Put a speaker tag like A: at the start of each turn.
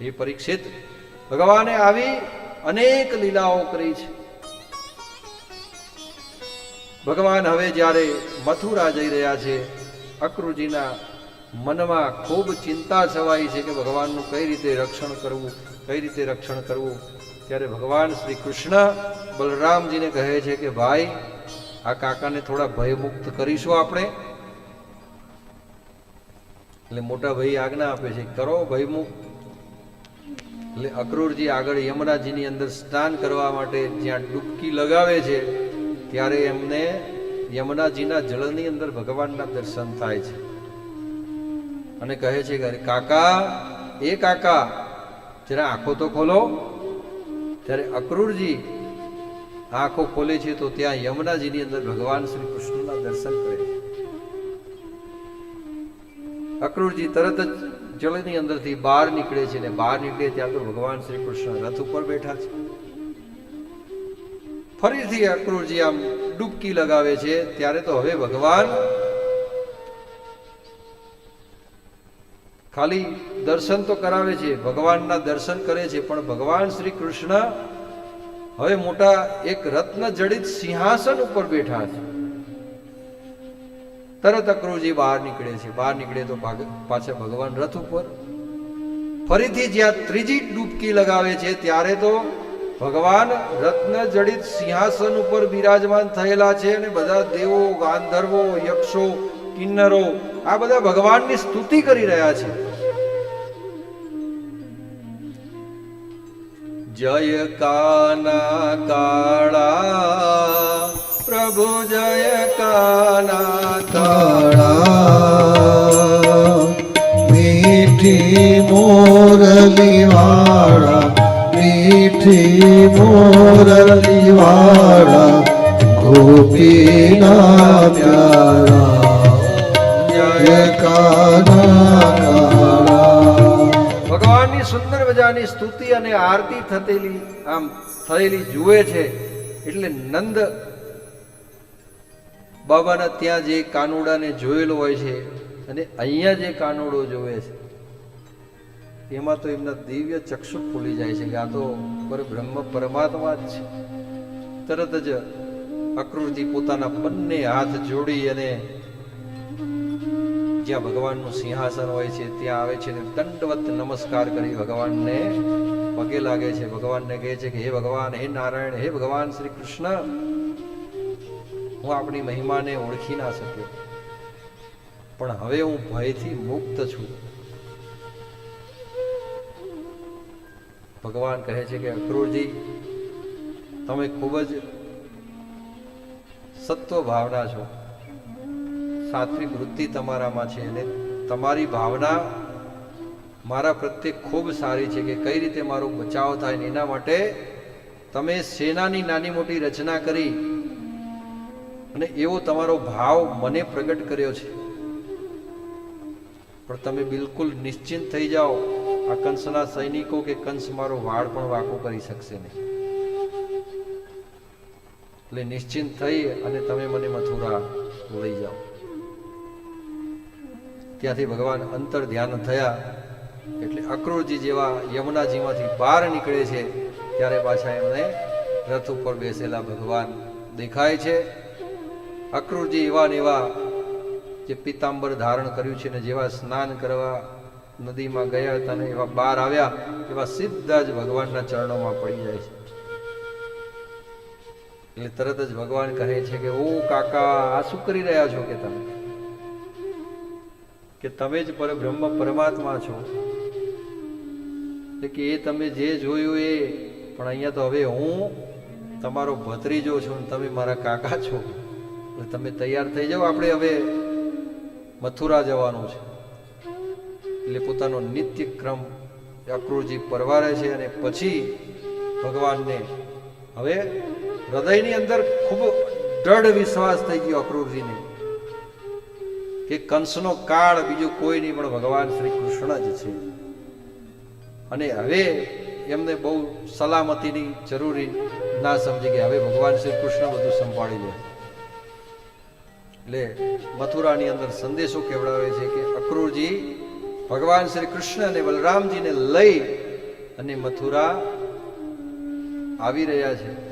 A: એ પરીક્ષિત ભગવાને આવી અનેક લીલાઓ કરી છે. ભગવાન હવે જ્યારે મથુરા જઈ રહ્યા છે, અક્રુજીના મનમાં ખૂબ ચિંતા છવાઈ છે કે ભગવાનનું કઈ રીતે રક્ષણ કરવું, કઈ રીતે રક્ષણ કરવું. ત્યારે ભગવાન શ્રી કૃષ્ણ બલરામજીને કહે છે કે, ભાઈ, આ કાકાને થોડા ભયમુક્ત કરીશું આપણે. એટલે મોટા ભાઈ આજ્ઞા આપે છે, કરો ભયમુક્ત એટલે અક્રૂરજી આગળ યમુનાજીની અંદર સ્નાન કરવા માટે જ્યાં ડૂબકી લગાવે છે, ત્યારે એમને યમુનાજીના જળની અંદર ભગવાનના દર્શન થાય છે. અને કહે છે કે કાકા, એ કાકા, જરા આંખો તો ખોલો. ત્યારે અક્રૂરજી આંખો ખોલે છે તો ત્યાં યમુનાજીની અંદર ભગવાન શ્રી કૃષ્ણના દર્શન કરે છે. અક્રૂરજી તરત જ જળની અંદરથી બહાર નીકળે છે ને બહાર નીકળે ત્યાં તો ભગવાન શ્રી કૃષ્ણ રથ ઉપર બેઠા છે. ફરીથી અક્રૂરજી આમ ડૂબકી લગાવે છે, ત્યારે તો હવે ભગવાન ખાલી દર્શન તો કરાવે છે, ભગવાનના દર્શન કરે છે, પણ ભગવાન શ્રી કૃષ્ણ હવે મોટા એક રત્ન જડિત સિંહાસન ઉપર બેઠા છે. તરત અક્રૂરજી બહાર નીકળે છે. બહાર નીકળે તો પાછા ભગવાન રથ ઉપર. ફરીથી જ્યાં ત્રીજી ડૂબકી લગાવે છે, ત્યારે તો ભગવાન રત્ન જડિત સિંહાસન ઉપર બિરાજમાન થયેલા છે અને બધા દેવો, ગાંધર્વો, યક્ષો, કિન્નરો, આ બધા ભગવાનની સ્તુતિ કરી રહ્યા છે. જય કાના કાળા પ્રભુ જય કાના
B: કાળા મીઠી મોરલીવાળા મીઠી મોરલીવાળા ગોપીના પ્યારા જય કાના
A: ભગવાનની સુંદર મજાની સ્તુતિ અને આરતી થતેલી આમ થયેલી જુએ છે એટલે નંદ બાબાના ત્યાં જે કાનુડાને જોયેલો હોય છે અને અહીંયા જે કાનુડો જોવે છે, એમાં તો એમના દિવ્ય ચક્ષુ ખુલી જાય છે કે આ તો બ્રહ્મ પરમાત્મા જ છે. તરત જ અકૃતિ પોતાના બંને હાથ જોડી અને જ્યાં ભગવાનનું સિંહાસન હોય છે ત્યાં આવે છે ને દંડવત નમસ્કાર કરી ભગવાનને પગે લાગે છે. ભગવાનને કહે છે કે, હે ભગવાન, હે નારાયણ, હે ભગવાન શ્રી કૃષ્ણ. હું આપણી મહિમાને ઓળખી ના શક્યો. પણ હવે હું ભયથી મુક્ત છું. ભગવાન કહે છે કે, અક્રૂરજી, તમે ખૂબ જ સત્વ ભાવના છો. સાત્વિક વૃત્તિ તમારામાં છે અને તમારી ભાવના મારા પ્રત્યે ખૂબ સારી છે કે કઈ રીતે મારો બચાવ થાય એના માટે તમે સેનાની નાની મોટી રચના કરી અને એવો તમારો ભાવ મને પ્રગટ કર્યો છે. પણ તમે બિલકુલ નિશ્ચિંત થઈ જાઓ. આ કંસના સૈનિકો કે કંસ મારો વાળ પણ વાકો કરી શકશે નહીં. એટલે નિશ્ચિંત થઈ અને તમે મને મથુરા લઈ જાઓ. ત્યાંથી ભગવાન અંતર ધ્યાન થયા. એટલે અક્રૂરજી જેવા યમુનાજીમાંથી બહાર નીકળે છે. ત્યારે પાછા એમને રથ ઉપર બેસેલા ભગવાન દેખાય છે. અક્રૂરજી એવા ને એવા જે પિતાંબર ધારણ કર્યું છે ને જેવા સ્નાન કરવા નદીમાં ગયા હતા ને એવા બહાર આવ્યા, એવા સીધા જ ભગવાનના ચરણોમાં પડી જાય છે. એટલે તરત જ ભગવાન કહે છે કે, ઓ કાકા, આ શું કરી રહ્યા છો કે તમે? કે તમે જ પરબ્રહ્મ પરમાત્મા છો. એટલે કે એ તમે જે જોયું એ, પણ અહીંયા તો હવે હું તમારો ભત્રીજો છું તમે મારા કાકા છો. તમે તૈયાર થઈ જાઓ. આપણે હવે મથુરા જવાનું છે. એટલે પોતાનો નિત્ય ક્રમ અક્રૂરજી પરવારે છે અને પછી ભગવાનને હવે હૃદયની અંદર ખૂબ દ્રઢ વિશ્વાસ થઈ ગયો અક્રૂરજીને કે કંસનો કાળ બીજું કોઈ નહીં, પણ ભગવાન શ્રી કૃષ્ણ જ છે. અને હવે એમને બહુ સલામતીની જરૂરી ના સમજી કે હવે ભગવાન શ્રી કૃષ્ણ બધું સંભાળી લે. એટલે મથુરાની અંદર સંદેશો કેવડાવે છે કે અક્રૂરજી ભગવાન શ્રી કૃષ્ણ અને બલરામજીને લઈ અને મથુરા આવી રહ્યા છે.